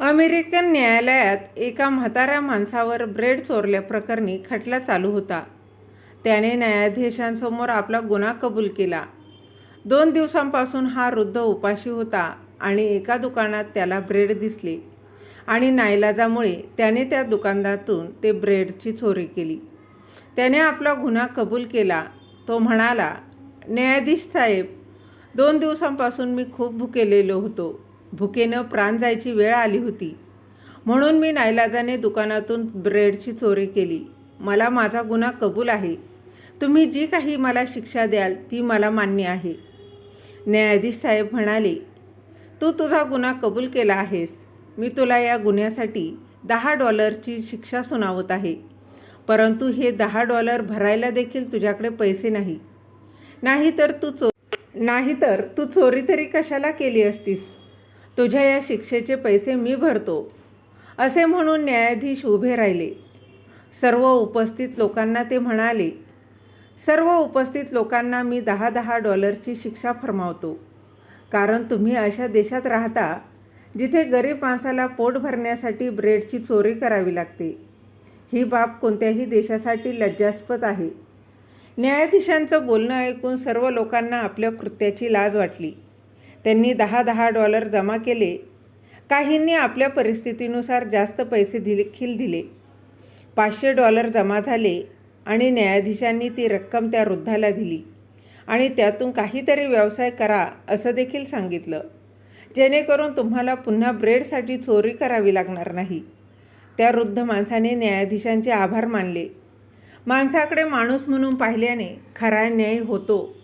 American न्यायालयात एका म्हाताऱ्या माणसावर ब्रेड चोरल्याप्रकरणी खटला चालू होता. त्याने न्यायाधीशांसमोर आपला गुन्हा कबूल केला. दोन दिवसांपासून हा वृद्ध उपाशी होता आणि एका दुकानात त्याला ब्रेड दिसले आणि नाईलाजामुळे त्याने त्या दुकानदारातून ते ब्रेडची चोरी केली. त्याने आपला गुन्हा कबूल केला. तो म्हणाला न्यायाधीश साहेब दोन दिवसांपासून मी खूप भुकेलेलो होतो. भुकेनं प्राण जायची वेळ आली होती. म्हणून मी नाईलाजाने दुकानातून ब्रेडची चोरी केली. मला माझा गुन्हा कबूल आहे. तुम्ही जी काही मला शिक्षा द्याल ती मला मान्य आहे. न्यायाधीश साहेब म्हणाले तू तुझा गुन्हा कबूल केला आहेस. मी तुला या गुन्ह्यासाठी दहा डॉलरची शिक्षा सुनावत आहे. परंतु हे दहा डॉलर भरायला देखील तुझ्याकडे पैसे नाही. नाहीतर तू चो नाहीतर तू चोरी तरी कशाला केली असतीस? तुझ्या या शिक्षेचे पैसे मी भरतो असे म्हणून न्यायाधीश उभे राहिले. सर्व उपस्थित लोकांना ते म्हणाले सर्व उपस्थित लोकांना मी दहा दहा डॉलरची शिक्षा फरमावतो. कारण तुम्ही अशा देशात राहता जिथे गरीब माणसाला पोट भरण्यासाठी ब्रेडची चोरी करावी लागते. ही बाब कोणत्याही देशासाठी लज्जास्पद आहे. न्यायाधीशांचं बोलणं ऐकून सर्व लोकांना आपल्या कृत्याची लाज वाटली. त्यांनी दहा दहा डॉलर जमा केले. काहींनी आपल्या परिस्थितीनुसार जास्त पैसे देखील दिले. पाचशे डॉलर जमा झाले आणि न्यायाधीशांनी ती रक्कम त्या वृद्धाला दिली आणि त्यातून काहीतरी व्यवसाय करा असं देखील सांगितलं. जेणेकरून तुम्हाला पुन्हा ब्रेडसाठी चोरी करावी लागणार नाही. त्या वृद्ध माणसाने न्यायाधीशांचे आभार मानले. माणसाकडे माणूस म्हणून पाहिल्याने खरा न्याय होतो.